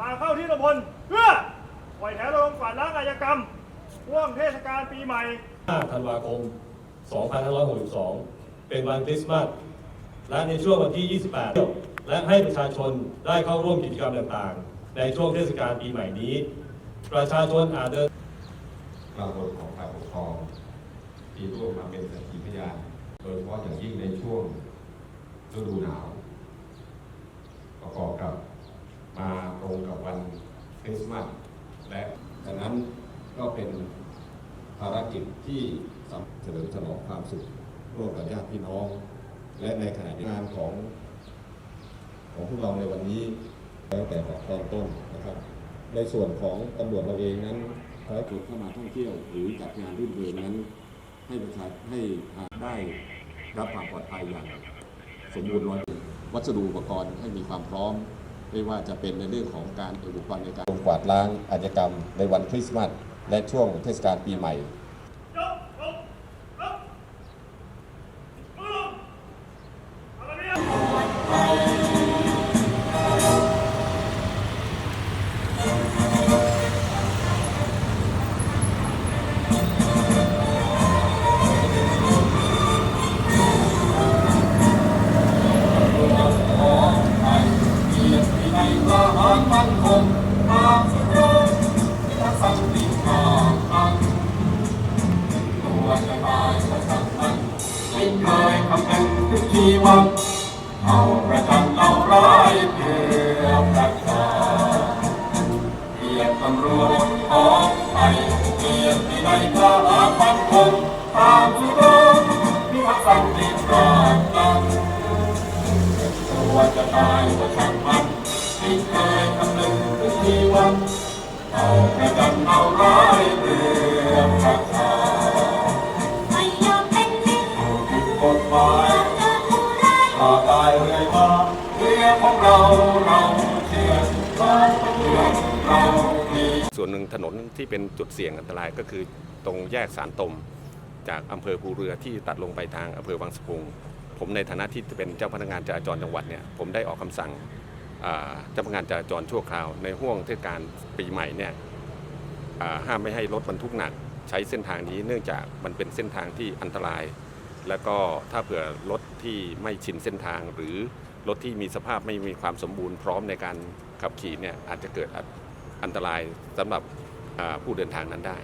มาเข้าที่ตำบลเพื่อปล่อยแถวลงกวาดล้างอาชญากรรมช่วงเทศกาลปีใหม่ 5ธันวาคม 2562 เป็นวันคริสต์มาส และในช่วงวันที่ 28 และให้ประชาชนได้เข้าร่วมกิจกรรมต่างๆ ในช่วงเทศกาลปีใหม่นี้ ประชาชนอาจเดินปรากฏของฝ่ายปกครอง ที่ร่วมมาเป็นสักขีพยานโดยเฉพาะอย่างยิ่งในช่วงฤดูหนาวประกอบกับมาตรงกับวัน คริสต์มาสและดังนั้นก็เป็นภารกิจที่สำเฉลิมฉลองความสุขร่วมกับญาติพี่น้อง และในขณะเดียงานของของพวกเราในวันนี้ตั้งแต่ตอนต้นนะครับ ในส่วนของตำรวจเราเองนั้นภารกิจเข้ามาท่องเที่ยวหรือจัดงานรื่นเริงนั้น ให้ประชาให้ได้รับความปลอดภัยอย่างสมบูรณ์ร้อยวัสดุอุปกรณ์ให้มีความพร้อม ไม่ว่าจะเป็นในเรื่องของการอุปกรณ์ในการกวาดล้างอาชญากรรมในวันคริสต์มาสและช่วงเทศกาลปีใหม่ ม่เคยคำนึงถึงชีวังเอาประจันเอาร้ายเพื่อประชาเกียรติตำรวจของไทยเกียรติในทหารมั่นคงตามสุดงมีทักษะติดรอดตังตัวจะตายก็ช่างมันม่เคยคำนึงถึงชีวังเอาประจันเอาร้าย ส่วนหนึ่งถนนที่เป็นจุดเสี่ยงอันตรายก็คือตรงแยกสารตม จากอำเภอภูเรือที่ตัดลงไปทางอำเภอวังสะพุง ผมในฐานะที่เป็นเจ้าพนักงานจราจรจังหวัดเนี่ยผมได้ออกคำสั่งอ่าเจ้าพนักงานจราจรชั่วคราวในห่วงเทศกาลปีใหม่เนี่ยอ่าห้ามไม่ให้รถบรรทุกหนักใช้เส้นทางนี้เนื่องจากมันเป็นเส้นทางที่อันตราย แล้วก็ถ้าเผื่อรถที่ไม่ชินเส้นทาง หรือรถที่มีสภาพไม่มีความสมบูรณ์พร้อมในการขับขี่เนี่ยอาจจะเกิดอันตรายสำหรับผู้เดินทางนั้นได้